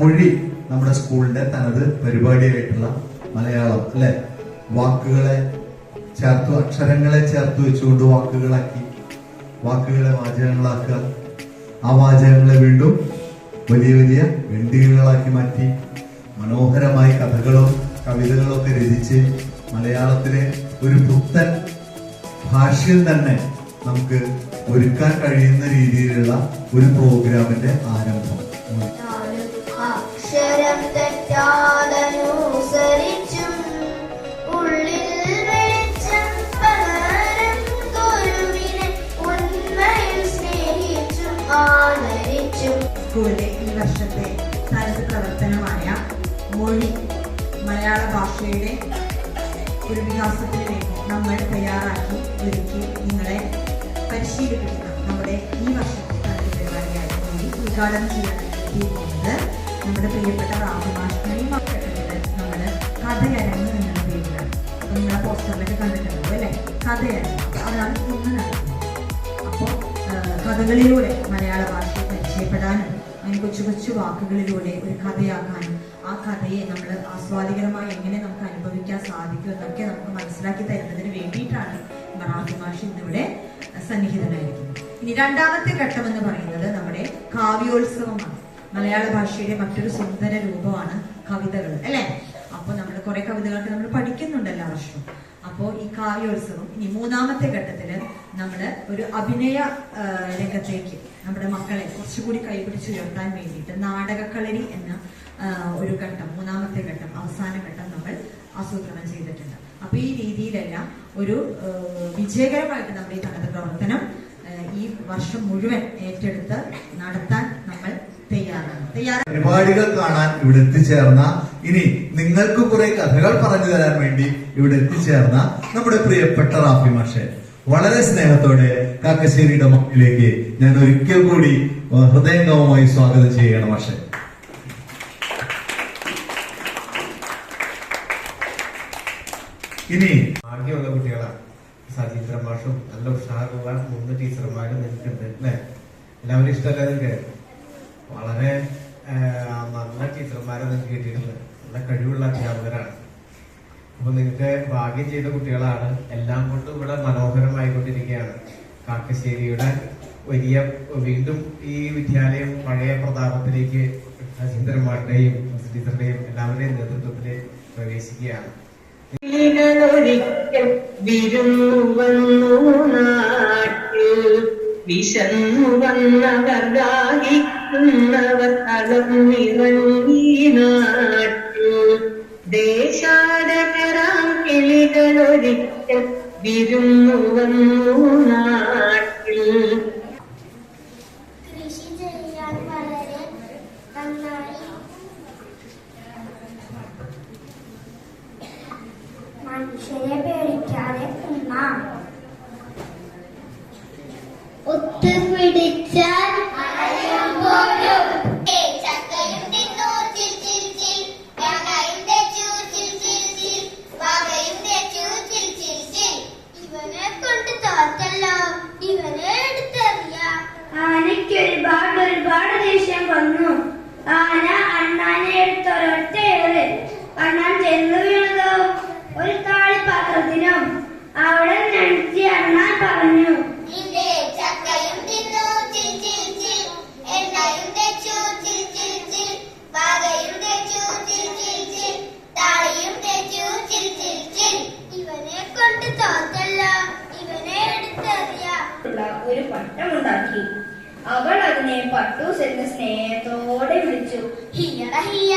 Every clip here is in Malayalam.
മൊഴി നമ്മുടെ സ്കൂളിന്റെ തനത് പരിപാടിയായിട്ടുള്ള മലയാളം അല്ലെ? വാക്കുകളെ ചേർത്തു അക്ഷരങ്ങളെ ചേർത്ത് വെച്ചുകൊണ്ട് വാക്കുകളാക്കി വാക്കുകളെ വാചകങ്ങളാക്കുക. ആ വാചകങ്ങളെ വീണ്ടും വലിയ വലിയ വെണ്ടികളാക്കി മാറ്റി മനോഹരമായി കഥകളും കവിതകളും ഒക്കെ രചിച്ച് മലയാളത്തിലെ ഒരു പുത്തൻ ഭാഷയിൽ തന്നെ നമുക്ക് ഒരുക്കാൻ കഴിയുന്ന രീതിയിലുള്ള ഒരു പ്രോഗ്രാമിന്റെ ആരംഭം. തെറ്റാതനുസരിച്ചും ഉള്ളിൽ വെളിച്ചം പകരം ഗുരുവിനെ ഉണ്മയിൽ സ്നേഹിച്ചും ആദരിച്ചും. സ്കൂളിലെ ഈ വർഷത്തെ തനത് പ്രവർത്തനമായ മൊഴി മലയാള ഭാഷയുടെ ഒരു വികാസത്തിന് വേണ്ടി നമ്മൾ തയ്യാറാക്കി ഒരുക്കി നിങ്ങളെ പരിശീലിപ്പിക്കുന്ന നമ്മുടെ ഈ വർഷത്തെ പരിപാടിയായി ഉദ്ഘാടനം ചെയ്യാൻ എത്തിയിരിക്കുന്നത് നമ്മുടെ പ്രിയപ്പെട്ട റാഫിമാഷിനെയും മക്കളിൽ നമ്മൾ കഥയരങ്ങ് എന്നുള്ള പേരിലാണ് നിങ്ങളെ പോസ്റ്ററിലൊക്കെ കണ്ടിട്ടുണ്ടല്ലോ അല്ലേ? കഥയരങ്ങ്. അതാണ് നടക്കുന്നത്. അപ്പോൾ കഥകളിലൂടെ മലയാള ഭാഷയെ പരിചയപ്പെടാനും അതിന് കൊച്ചു കൊച്ചു വാക്കുകളിലൂടെ ഒരു കഥയാക്കാനും ആ കഥയെ നമ്മൾ ആസ്വാദികരമായി എങ്ങനെ നമുക്ക് അനുഭവിക്കാൻ സാധിക്കും എന്നൊക്കെ നമുക്ക് മനസ്സിലാക്കി തരുന്നതിന് വേണ്ടിയിട്ടാണ് മറാഠി ഭാഷ ഇന്നിവിടെ സന്നിഹിതനായിരിക്കുന്നത്. ഇനി രണ്ടാമത്തെ ഘട്ടം എന്ന് പറയുന്നത് നമ്മുടെ കാവ്യോത്സവമാണ്. മലയാള ഭാഷയുടെ മറ്റൊരു സുന്ദര രൂപമാണ് കവിതകൾ അല്ലേ? അപ്പോൾ നമ്മൾ കുറെ കവിതകളൊക്കെ നമ്മൾ പഠിക്കുന്നുണ്ട് എല്ലാ വർഷവും അപ്പോൾ ഈ കാവ്യോത്സവം ഇനി മൂന്നാമത്തെ ഘട്ടത്തിൽ നമ്മൾ ഒരു അഭിനയ രംഗത്തേക്ക് നമ്മുടെ മക്കളെ കുറച്ചുകൂടി കൈപിടിച്ചുയർത്താൻ വേണ്ടിയിട്ട് നാടകക്കളരി എന്ന ഒരു ഘട്ടം മൂന്നാമത്തെ ഘട്ടം അവസാന ഘട്ടം നമ്മൾ ആസൂത്രണം ചെയ്തിട്ടുണ്ട്. അപ്പൊ ഈ രീതിയിലെല്ലാം ഒരു വിജയകരമായിട്ട് നമ്മുടെ ഈ തനത് പ്രവർത്തനം ഈ വർഷം മുഴുവൻ ഏറ്റെടുത്ത് നടത്താൻ നമ്മൾ പരിപാടികൾ കാണാൻ ഇവിടെ എത്തിച്ചേർന്ന ഇനി നിങ്ങൾക്ക് കുറെ കഥകൾ പറഞ്ഞു തരാൻ വേണ്ടി ഇവിടെ എത്തിച്ചേർന്ന നമ്മുടെ പ്രിയപ്പെട്ട റാഫി മാഷെ. വളരെ സ്നേഹത്തോടെ കാക്കശ്ശേരിയുടെ മക്കളിലേക്ക് ഞാൻ ഒരിക്കൽ കൂടി ഹൃദയംഗമമായി സ്വാഗതം ചെയ്യണം മാഷെ. ഇനി ഭാഗ്യമുള്ള കുട്ടികളാണ്. സതീന്ദ്ര മാഷും നല്ല ഉഷാറുള്ള മൂന്ന് ടീച്ചർമാരും നിൽക്കുന്നുണ്ട് അല്ലെ? എല്ലാവരും ഇഷ്ടമല്ലേ നിങ്ങൾക്ക് വളരെ നല്ല ടീച്ചർമാരെ നിങ്ങൾക്ക് കിട്ടിയിട്ടുണ്ട്. നല്ല കഴിവുള്ള അധ്യാപകരാണ്. അപ്പൊ നിങ്ങൾക്ക് ഭാഗ്യം ചെയ്ത കുട്ടികളാണ്. എല്ലാം കൊണ്ടും ഇവിടെ മനോഹരമായിക്കൊണ്ടിരിക്കുകയാണ്. കാക്കശ്ശേരിയുടെ വലിയ വീണ്ടും ഈ വിദ്യാലയം പഴയ പ്രതാപത്തിലേക്ക് ശശീന്ദ്രന്മാരുടെയും ടീച്ചറുടെയും എല്ലാവരുടെയും നേതൃത്വത്തിൽ പ്രവേശിക്കുകയാണ്. വിശന്നു വന്നവർ ദാഹിക്കുന്നവർ കളം നിറങ്ങി ദേശാടകരാം കിളികളൊരിക്കൽ വിരുന്നു വന്നു നാട്ടിൽ. കൃഷി ചെയ്യാൻ മനുഷ്യരെ പേടിക്കാതെ ഉണ്ണാം ആനയ്ക്ക് ഒരുപാട് ഒരുപാട് ദേഷ്യം വന്നു. ആന അണ്ണാനെ എടുത്തൊരൊറ്റ ഏറ് അണ്ണാൻ ചെന്നു വീണതോ? ഒരു താളിപ്പാത്രത്തിനും. അവിടെ നടിച്ച് അണ്ണാൻ പറഞ്ഞു. ചക്കയും തിന്നു. ചിൽ ചിൽ ചിൽ. എണ്ണയും ചിൽ ചിൽ ചിൽ മാങ്ങയും തെച്ചു ചിൽ ചിൽ ചിൽ താളിയും തെച്ചു ചിൽ ചിൽ ചിൽ ഇവനെ കൊണ്ട് തോറ്റല്ലോ ഇവനെ എടുത്തെറിയാം ഉള്ള ഒരു പട്ടമുണ്ടാക്കി അവൾ അതിനെ പട്ടൂസ് എന്ന് സ്നേഹത്തോടെ വിളിച്ചു ഹിയട ഹിയ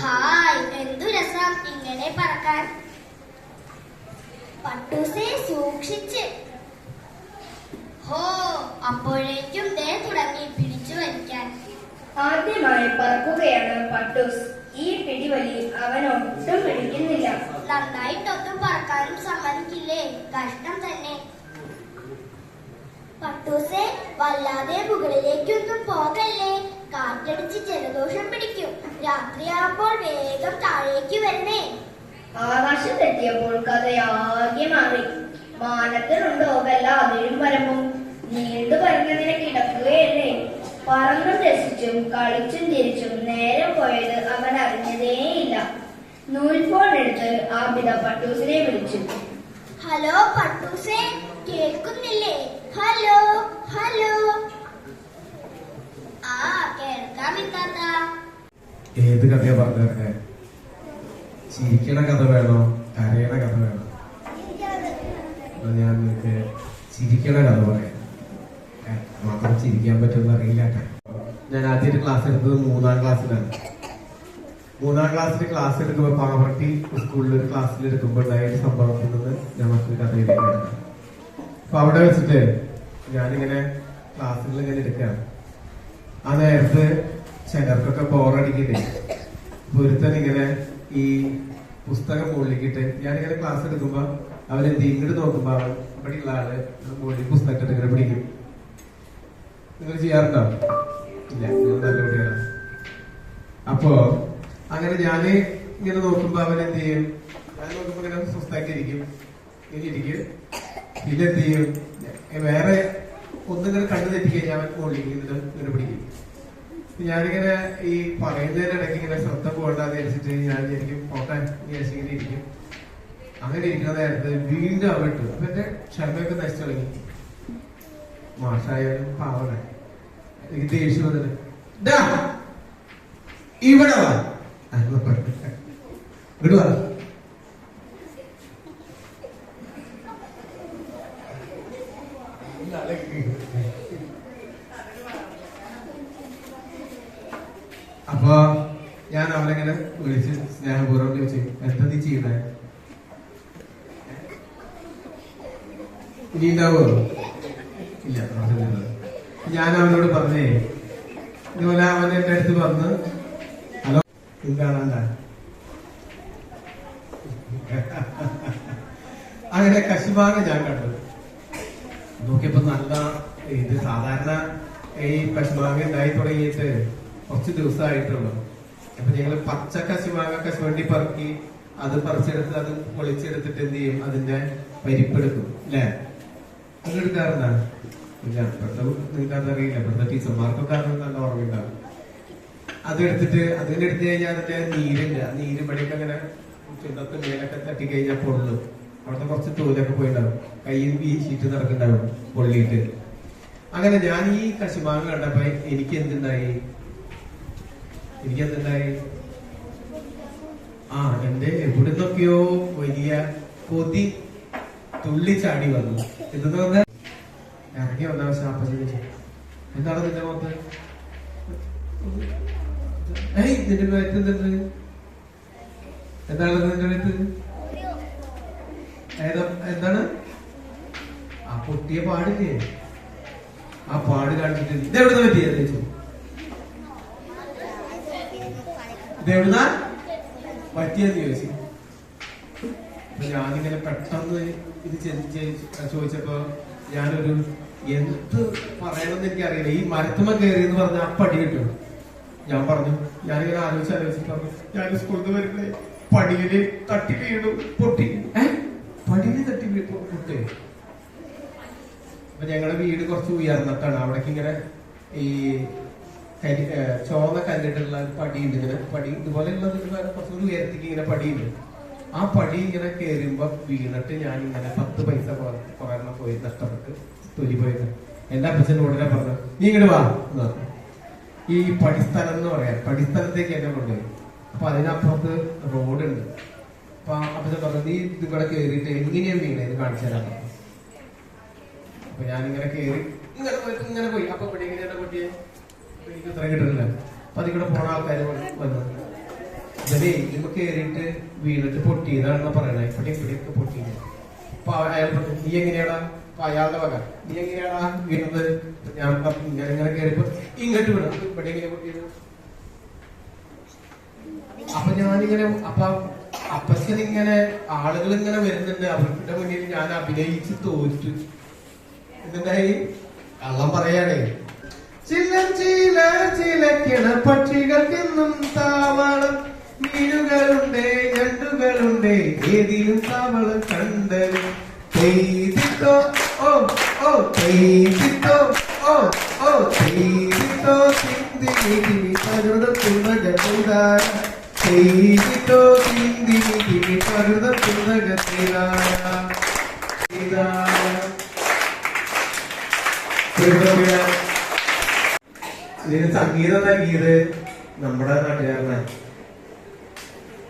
ഹായ് എന്തു രസം ഇങ്ങനെ പറക്കാൻ പട്ടൂസെ സൂക്ഷിച്ച്. ഹോ അപ്പോഴേക്കും ദേ തുടങ്ങി പിടിച്ചു വലിക്കാൻ. ആദ്യമായി പറക്കുകയാണ് പട്ടൂസ്. ഈ പിടിവലി അവൻ ഒട്ടും പിടിക്കുന്നില്ല. നന്നായിട്ടൊന്നും പറക്കാനും സമ്മതിക്കില്ലേ? കഷ്ടം തന്നെ. പട്ടൂസെ വല്ലാതെ മുകളിലേക്കൊന്നും പോകല്ലേ? കാറ്റടിച്ച് ജലദോഷം പിടിക്കും. രാത്രിയാകുമ്പോൾ വേഗം താഴേക്ക് വരണേ. ആകാശം തെറ്റിയപ്പോൾ കഥയാകെ മാറി. മാനത്തിനുണ്ടോ വല്ല അതിരും വരമ്പും നീണ്ടു പറഞ്ഞതിനെ കിടക്കുകയല്ലേ? പറന്നും രസിച്ചും കളിച്ചും തിരിച്ചും നേരം പോയത് അവൻ അറിഞ്ഞതേയില്ല. നൂൽപോൺ എടുത്ത് ആബിദ പട്ടൂസിനെ വിളിച്ചു. ഹലോ പട്ടൂസേ കേൾക്കുന്നില്ലേ? Hello hello. ആ കേൾക്കാം ഇത്താത്ത ഏത് കഥയാ പറഞ്ഞു ചിരിക്കണ കഥ വേണോ കരയണ കഥ വേണോ. ഞാൻ നിനക്ക് ചിരിക്കണ കഥ പറയാം. മാത്രം ചിരിക്കാൻ പറ്റുമെന്ന് അറിയില്ല ഞാൻ ആദ്യം ക്ലാസ് എടുത്തത് മൂന്നാം ക്ലാസ്സിലാണ് മൂന്നാം ക്ലാസ്സിൽ ക്ലാസ് എടുക്കുമ്പോൾ പാവർട്ടി സ്കൂളിൽ ഒരു ക്ലാസ്സിൽ എടുക്കുമ്പോൾ ഉണ്ടായ ഒരു സംഭവത്തിൽ നിന്ന് നമുക്ക് കഥയിലേക്ക് കിടക്കാം അപ്പൊ അവിടെ വെച്ചിട്ട് ഞാനിങ്ങനെ ക്ലാസ്സിൽ ഇങ്ങനെ എടുക്കുകയാണ് ആ നേരത്ത് ചിലർക്കൊക്കെ ബോറടിക്കില്ലേ ഒരുത്തൻ ഇങ്ങനെ ഈ പുസ്തകം മുകളിലേക്കിട്ട് ഞാനിങ്ങനെ ക്ലാസ് എടുക്കുമ്പോ അവരെന്ത് ഇങ്ങോട്ട് നോക്കുമ്പോ അവൻ ഇവിടെയുള്ള ആൾ മുകളിൽ പുസ്തകം ഇങ്ങനെ പിടിക്കും. നിങ്ങൾ ചെയ്യാറുണ്ടോ? ഇല്ല നിങ്ങൾ അപ്പോ അങ്ങനെ ഞാൻ ഇങ്ങനെ നോക്കുമ്പോ അവൻ ചെയ്യും? ഞാൻ നോക്കുമ്പോ ഇങ്ങനെ സ്വസ്ഥാക്കി ഇരിക്കും. പിന്നെ എന്ത് ചെയ്യും? വേറെ ഒന്നിങ്ങനെ കണ്ടു തെറ്റിക്കഴിഞ്ഞാൽ അവൻ മുകളിലേക്ക് ഇങ്ങനെ പിടിക്കും. ഞാനിങ്ങനെ ഈ പറയുന്നതിന്റെ ഇടയ്ക്ക് ഇങ്ങനെ ശ്രദ്ധ പോകണ്ടെന്ന് വിചാരിച്ചിട്ട് ഞാൻ ശരിക്കും പോട്ടെ വിചാരിച്ചിങ്ങനെ ഇരിക്കും. അങ്ങനെ ഇരിക്കുന്ന നേരത്ത് വീണ്ടും അവൻ ഇട്ടു. അപ്പൊ എന്റെ ക്ഷമയൊക്കെ നശിച്ചു തുടങ്ങി. മാഷായാലും പാവണ എനിക്ക് ദേഷ്യം വന്നിട്ട് "ഡാ, ഇവിടെ വാ. ഇങ്ങോട്ട് വാ അപ്പൊ ഞാൻ അവനെങ്ങനെ വിളിച്ച് സ്നേഹപൂർവം ചോദിച്ചു എന്താ നീ ഇനി ഉണ്ടാവോ ഇല്ല. ഞാൻ അവനോട് പറഞ്ഞേ ഇതുപോലെ അവൻ എന്റെ അടുത്ത് വന്ന് ഹലോ ഇത് കാണണ്ട. അങ്ങനെ കശുമാങ്ങ ഞാൻ കണ്ടു. നോക്കിയപ്പോ നല്ല ഇത് സാധാരണ ഈ കശുമാങ്ങ ഉണ്ടായി തുടങ്ങിയിട്ട് കുറച്ച് ദിവസമായിട്ടുള്ളൂ. അപ്പൊ ഞങ്ങൾ പച്ച കശുമാങ്ങ കശുവണ്ടി പറക്കി അത് പറിച്ചെടുത്ത് അത് പൊളിച്ചെടുത്തിട്ട് എന്ത് ചെയ്യും? അതിന്റെ പരിപ്പെടുക്കും അല്ലേ? അത് എടുക്കാറുണ്ടാണ് ഇല്ല ഇപ്പോഴത്തെ നിങ്ങൾക്ക് അതറിയില്ല ഇപ്പോഴത്തെ ടീച്ചർമാർക്കൊക്കെ കാരണം നല്ല ഓർമ്മയുണ്ടാവും. അതെടുത്തിട്ട് അതിന്റെ എടുത്തു കഴിഞ്ഞാൽ അതിന്റെ നീരില്ല. നീര് ഇവിടേക്ക് അങ്ങനെ ചുണ്ടത്ത് മേലൊക്കെ തട്ടി കഴിഞ്ഞാൽ പൊള്ളും. അവിടുത്തെ കുറച്ച് തോലൊക്കെ പോയിണ്ടാവും. കയ്യിൽ വീശിയിട്ട് നടക്കുന്നുണ്ടാവും പൊള്ളിയിട്ട്. അങ്ങനെ ഞാൻ ഈ കശുമാങ്ങ കണ്ടപ്പോ എനിക്ക് എന്തുണ്ടായി? എനിക്ക് എന്തുണ്ടായി ആ എന്റെ എവിടുന്നൊക്കെയോ വലിയ കൊതി തുള്ളി ചാടി വന്നു. എന്തെന്ന് പറഞ്ഞാൽ ഇറങ്ങി വന്ന പക്ഷെ അപ്പൊ ചോദിച്ചു. എന്താണ് നിന്റെ മുഖത്ത്? ഏയ് നിന്റെ മേത്ത് എന്തുണ്ട്? എന്താണ് നിന്റെ മേത്ത്? എന്താണ്? ആ പൊട്ടിയ പാടില്ലേ? ആ പാട് കാണിച്ചിട്ട് ഇത് എവിടുന്ന് പറ്റിയത് ചോദിച്ചു. ഇത് എവിടുന്നാ പറ്റിയെന്ന് ചോദിച്ചു. അപ്പൊ ഞാനിങ്ങനെ പെട്ടെന്ന് ഇത് ചോദിച്ചപ്പോ ഞാനൊരു എന്ത് പറയണമെന്ന് എനിക്കറിയില്ല. ഈ മരത്തുമ്മ കയറി എന്ന് പറഞ്ഞ അപ്പടി കിട്ടും. ഞാൻ പറഞ്ഞു ഞാനിങ്ങനെ ആലോചിച്ച് ആലോചിച്ച് പറഞ്ഞു ഞാൻ സ്കൂളിൽ നിന്ന് വരുമ്പോ പടിയിൽ തട്ടി വീണു പൊട്ടി. പടിയിൽ തട്ടി പൊട്ടി. അപ്പൊ ഞങ്ങളുടെ വീട് കുറച്ച് ഉയർന്നിട്ടാണ്. അവിടേക്ക് ഇങ്ങനെ ഈ ചുവന്ന കല്ലിട്ടുള്ള ഒരു പടിയുണ്ട് ഇങ്ങനെ. പടി ഇതുപോലെയുള്ളത് കുറച്ചുകൂടി ഉയരത്തേക്ക് ഇങ്ങനെ പടിയുണ്ട്. ആ പടി ഇങ്ങനെ കയറുമ്പോൾ വീണിട്ട് ഞാൻ ഇങ്ങനെ പത്ത് പൈസ കുറഞ്ഞ പോയി നഷ്ടപ്പെട്ട് തൊലി പോയത്. എന്റെ അപ്പച്ചൻ ഉടനെ പറഞ്ഞു നീ ഇങ്ങോട്ട് വാ എന്ന് പറഞ്ഞു. ഈ പടിസ്ഥലം എന്ന് പറയാം പടിസ്ഥലത്തേക്ക് എന്നെ കൊണ്ടുപോയി. അപ്പൊ അതിനപ്പുറത്ത് റോഡുണ്ട്. അപ്പൊ അപ്പച്ചൻ പറഞ്ഞു നീ ഇത് ഇവിടെ കയറിയിട്ട് എങ്ങനെയാ വീണേ? ഇത് കാണിച്ചു തരാം. അപ്പൊ ഞാനിങ്ങനെ കയറി ഇങ്ങനെ പോയിട്ട് ഇങ്ങനെ പോയി. അപ്പൊ ഇവിടെ എങ്ങനെയാണ് പൊട്ടിയെ അപ്പൊ അയാളുടെ വക വീണത്? ഞാൻ ഞാനിങ്ങനെ അപ്പൊ അപ്പച്ചൻ ഇങ്ങനെ ആളുകൾ ഇങ്ങനെ വരുന്നുണ്ട്. അവരുടെ മുന്നിൽ ഞാൻ അഭിനയിച്ച് തോറ്റു. എന്തായി കള്ളം പറയാണേ ചില ചിലക്കിണ പക്ഷികൾക്കെന്നും താവളം. മീനുകളുണ്ട് ഞണ്ടുകളുണ്ട് ഏതിലും താവളം കണ്ടത് പെയ്തിട്ടോ ഓ ഓ പെയ്തിട്ടോ ഓ ഓ പെയ്തിട്ടോ ചിന്തി പകൃത പുനഗതിതാര ചെയ്തിട്ടോ തിരി തിരി പകൃത പുനഗതിതാര ഇതിന് നൽകിയത് നമ്മുടെ നാട്ടുകാരനാണ്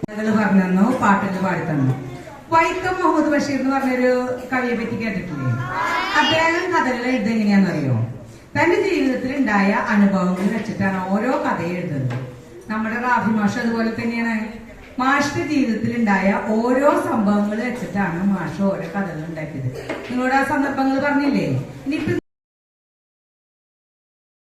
കഥകൾ പറഞ്ഞു തന്നു പാട്ടുകൾ പാടി തന്നു വൈക്കം മുഹമ്മദ് ബഷീർ എന്ന് പറഞ്ഞൊരു കവിയെ പറ്റി കേട്ടിട്ടില്ലേ? അദ്ദേഹം എഴുതുക എങ്ങനെയാണെന്നറിയോ തന്റെ ജീവിതത്തിൽ ഉണ്ടായ അനുഭവങ്ങൾ വെച്ചിട്ടാണ് ഓരോ കഥയും എഴുതുന്നത്. നമ്മുടെ റാഫി മാഷ് അതുപോലെ തന്നെയാണ്. മാഷിന്റെ ജീവിതത്തിൽ ഉണ്ടായ ഓരോ സംഭവങ്ങൾ വെച്ചിട്ടാണ് മാഷ് ഓരോ കഥകൾ ഉണ്ടാക്കിയത്. നിങ്ങളോട് ആ സന്ദർഭങ്ങൾ പറഞ്ഞില്ലേ? ഇനിയിപ്പോ